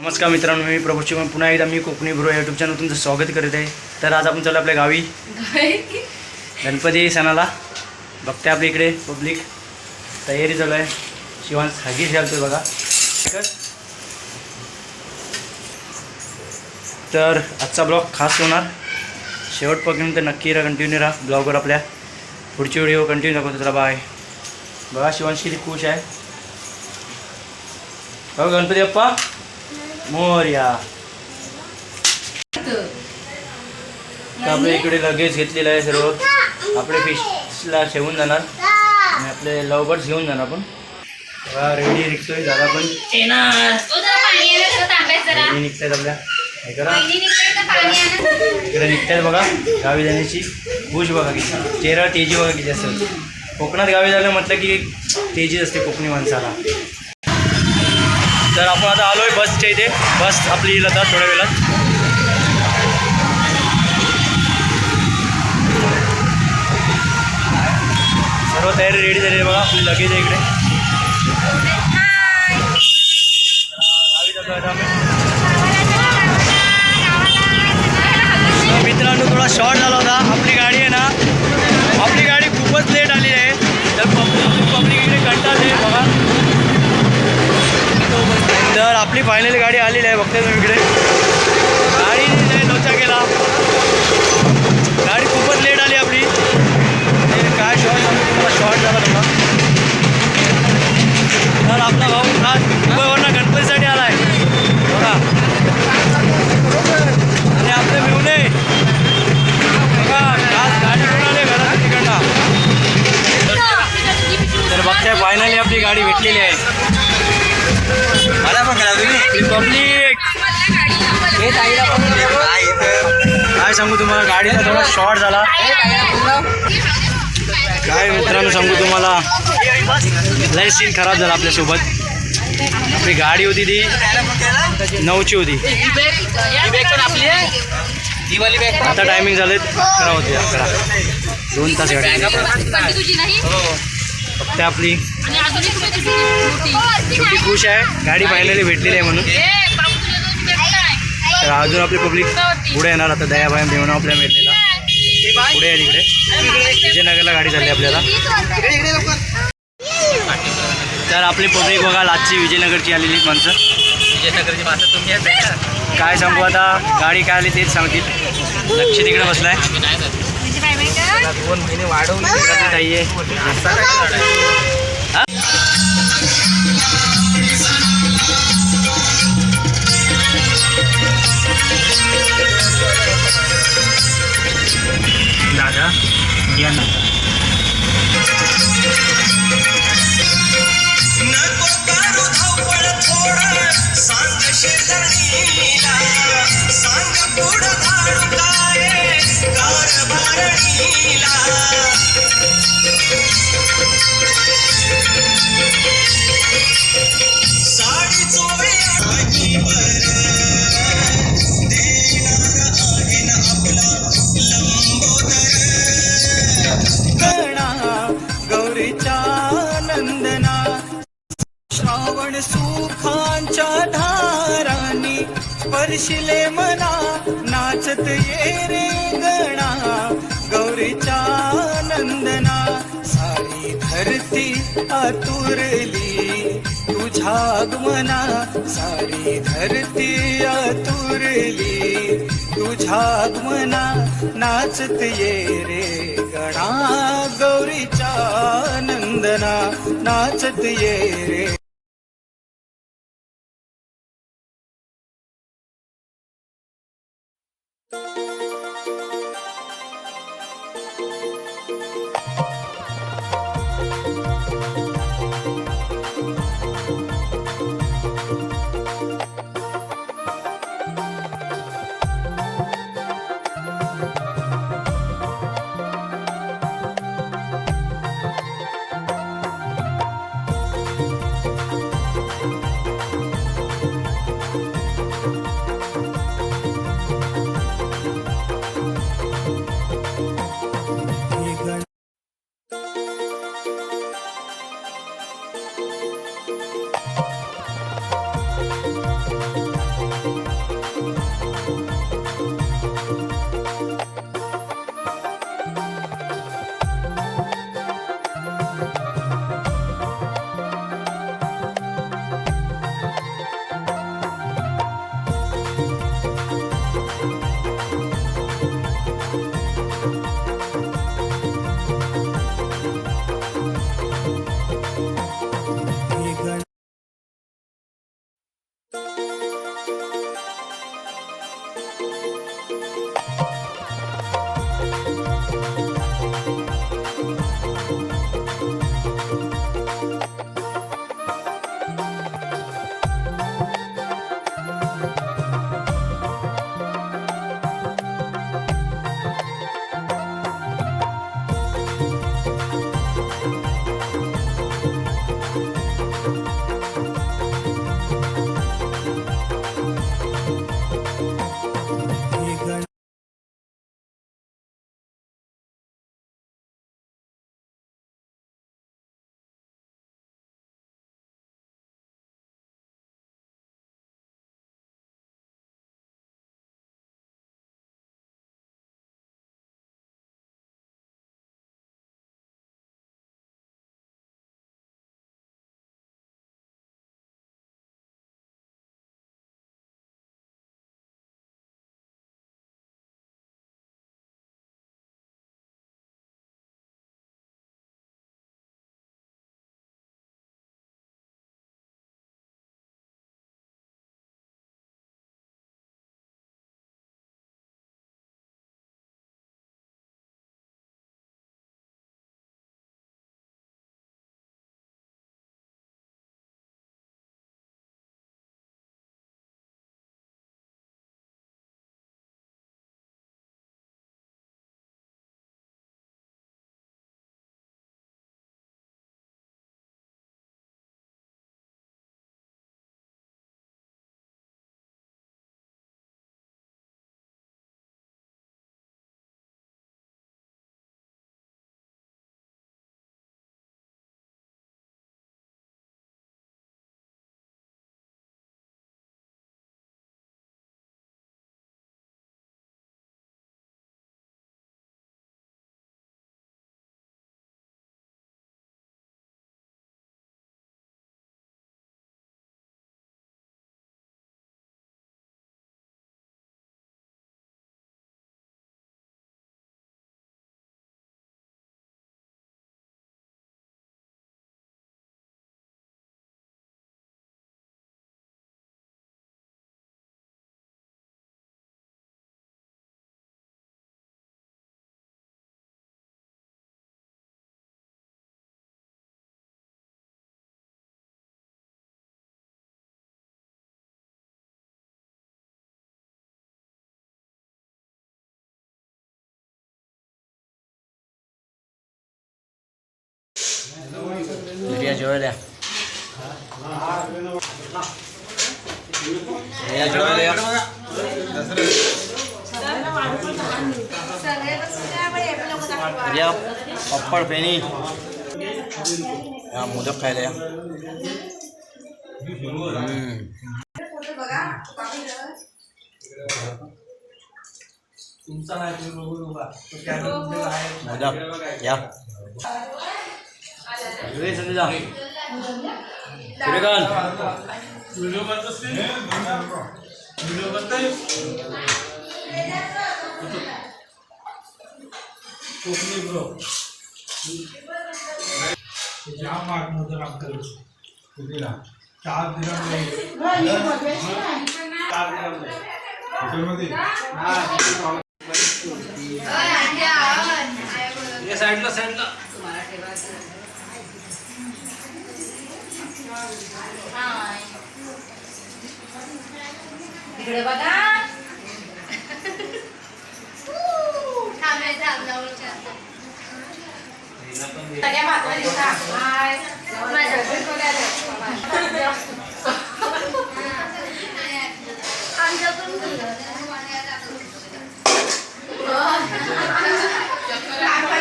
नमस्कार मित्रांनो मी प्रभू शिवम पुन्हा एकदा मी कोकणी ब्रो युट्यूब चॅनल तुमचं स्वागत करत आहे. तर आज आपण चालू आपल्या गावी. गणपती सणाला. बघते आपल्या इकडे पब्लिक तयारी चालू आहे. शिवांश हागीच घालतो बघा. तर आजचा ब्लॉग खास होणार. शेवटपर्यंत नक्की राहा कंटिन्यू राहा. ब्लॉगवर आपल्या पुढची व्हिडिओ कंटिन्यू दाखवतो. त्याला बाय बघा शिवांश किती खुश आहे. बघा गणपती बाप्पा. मोर्या. तर आपल्या इकडे लगेच घेतलेलं आहे सर्व. आपले फिशला ठेवून जाणार. आणि आपले लव घेऊन जाणार आपण. बघा रेडी निघतोय झाला पण. रेडी निघतायत आपल्या. हे करा. इकडे निघतायत बघा गावी जाण्याची. खुश बघा किती. चेहरा तेजी बघा किती असतं कोकणात गावी झालं म्हटलं की तेजी असते कोकणी माणसाला. तर आपण आता आलोय बसच्या इथे. बस आपली येईल आता थोड्या वेळात सर्व तयारी रेडी झाली आहे बघा आपली लगेज आहे इकडे. मित्रांनो थोडा शॉर्ट झाला होता. आपली गाडी तर आपली फायनली गाडी आलेली आहे बघते तुम्ही इकडे. गाडी लोचा केला गाडी खूपच लेट आली आपली. काय शॉर्ट झालं? तुम्हाला शॉर्ट झाला तुम्हाला तर आपला भाऊ आज मुंबईवरनं गणपतीसाठी आला आहे बघा. आणि आपले मिळून बघा आज गाडी घेऊन आले घरात तिकडनं तर बघते फायनली आपली गाडी भेटलेली आहे. मला पण करा तुम्ही. पब्लिक काय सांगू तुम्हाला? गाडीचा थोडा शॉर्ट झाला. काय मित्रांनो सांगू तुम्हाला? लय सीन खराब झाला आपल्यासोबत. आपली गाडी होती ती. नऊची होती. आता टायमिंग झाले अकरा होते अकरा दोन तास गाडी फक्त आपली. छोटी खुश आहे. गाडी फायनली भेटलेली आहे म्हणून. तर अजून आपली पब्लिक पुढे येणार. आता दयाबाई देऊन आपल्या भेटलेला. पुढे आहे तिकडे. विजयनगरला गाडी चालली आपल्याला. तर आपली पब्लिक बघा आजची विजयनगरची आलेली माणसं. विजयनगरची माणसं तुम्ही काय सांगू आता? गाडी काय आली तेच सांगतील. लक्ष तिकडे बसलाय. आता दोन महिने वाढवून ताई. असा काय? दादा या सुखांच्या धारानी स्पर्शिले मना नाचत ये रे गणा। गौरीच्या नंदना सारी धरती आतुरली. तुझ्या आगमना सारी धरती आतुरली. तुझ्या आगमना नाचत ये रे गणा गौरीच्या नंदना नाचत ये रे या जेवायला या. या जेवायला या. या पप्पड फेणी या मोदक खायला या हम्म. मोदक या रे संजय जागे सूर्यकांत वीडियो करते से वीडियो करते कोकणी ब्रो जाम मार मुझे अंकल कितीला चार दिरम नाही चार दिरम नाही हॉटेलमध्ये हा साईडला साईडला इकडे बघा सगळ्या भातवा दिसता आमच्या पण